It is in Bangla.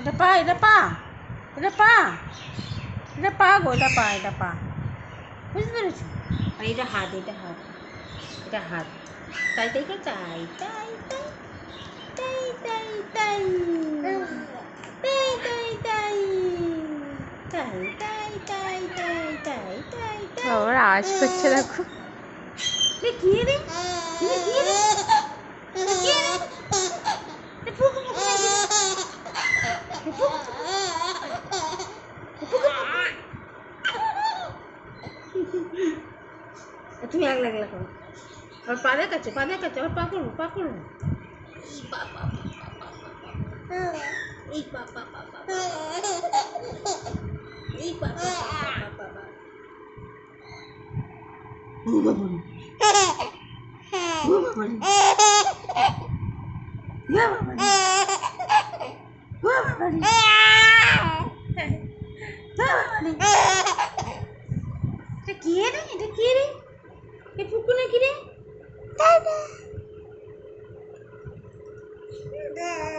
এটা পা এটা পা এটা পা। এটা পা গো, এটা পা এটা পা। বুঝতে পেরেছ? আর এটা হাত এটা হাত। এটা হাত। তাই তাই তাই তাই তাই। বাবার আওয়াজ করছে দেখো। তুমি এক লাগলে করো। আর পাদের কাছে পাদের কাছে আবার পা করব পা করব Ih, papa, papa, papa, papa. Ih, papa, papa, papa. Ih, papa, papa, papa. Mama, mama. Mama, mama. Ya, mama. Mama, mama. Mama, mama. Dekiri, dekiri. Ibuku nak kiri. Dadah. Bye.